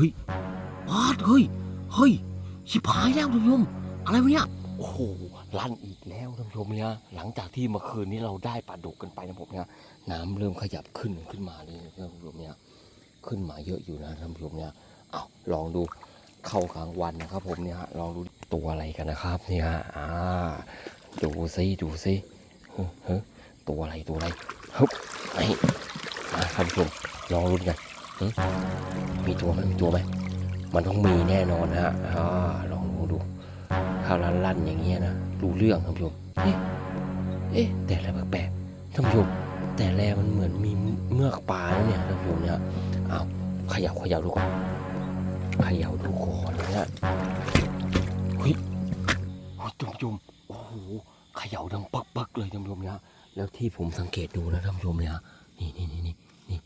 ฮ้ยปาดเฮ้ย เฮ้ย ชิบหายแล้วท่านผู้ชม อะไรวะเนี่ย โอ้โห ลั่นอีกแล้วท่านผู้ชมเนี่ยหลังจากที่เมื่อคืนนี้เราได้ปลาดุกกันไปนะผมเนี่ยน้ำเริ่มขยับขึ้นขึ้นมาเลยนะท่านผู้ชมเนี่ย ขึ้นมาเยอะอยู่นะท่านผู้ชมเนี่ยเอาลองดูเข้ากลางวันนะครับผมเนี่ยฮะลองดูตัวอะไรกันนะครับเนี่ยฮะอ่า ดูซิดูซิเฮ้ยเฮ้ยตัวอะไรตัวอะไรฮึบไอ้มาท่านผู้ชมลองรุ้นกันหึ มีตัวไหมมีตัวไหมมันต้องมีแน่นอนฮะอ่าลองดูดูถ้าวลันลั่นอย่างเงี้ยนะดูเรื่องท่านผู้ชมเอ๊ะเอ๊ะแต่อะไรแปลกๆท่านผู้ชมแต่แลมันเหมือนมีเมือกปลาแล้วเนี่ยท่านผู้ชมเนี่ยอ้าวเขย่าเขย่าดูก่อนเขย่าดูก่อนนะเฮ้ยเฮ้ยท่านผู้ชมโอ้โหเขย่าดังปักปักเลยท่านผู้ชมเนี่ยแล้วที่ผมสังเกตดูนะท่านผู้ชมเนี่ยนี่นี่นี่นี่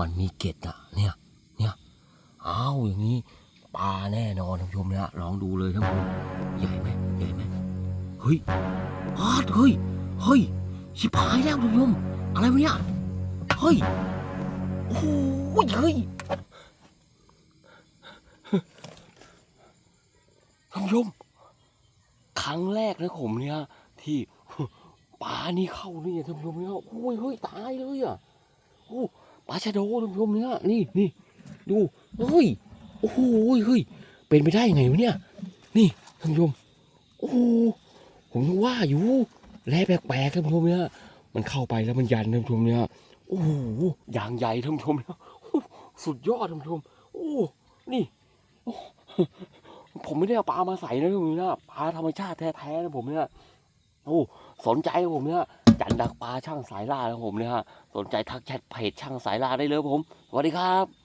มันมีเกล็ดอะเนี่ย อย่างนี้ปลาแน่นอนท่านผู้ชมนี่ยลองดูเลยท่านผู้ชมใหญ่ไหมใหญ่ไหมเฮ้ยปาดเฮ้ยเฮ้ยชิบหายแล้วท่านผู้ชมอะไรวะเนี่ยเฮ้ยโอ้โหเฮ้ยท่านผู้ชมครั้งแรกนะผมเนี่ยที่ปลานี่เข้านี่ท่านผู้ชมเนี่ยโอ้ยเฮ้ยตายเลยอะโอ้ปลาชะโดท่านผู้ชมเนี่ยนี่นี่ดูเฮ้ย โอ้โหเฮ้ยเป็นไปได้ยังไงวะเนี่ย นี่ท่านผู้ชมโอ้ผมว่าอยู่แลแปลกๆท่านผู้ชมเนี่ยมันเข้าไปแล้วมันยันท่านผู้ชมเนี่ยโอ้โหอย่างใหญ่ท่านผู้ชมเนี่ยสุดยอดท่านผู้ชมโอ้นี่ผมไม่ได้เอาปลามาใส่นะท่านผู้ชมเนี่ยปลาธรรมชาติแท้ๆนะผมเนี่ยโอ้สนใจผมเนี่ยจันดักปลาช่างสายล่านะผมเนี่ยฮะสนใจทักแชทเพจช่างสายล่าได้เลยผมสวัสดีครับ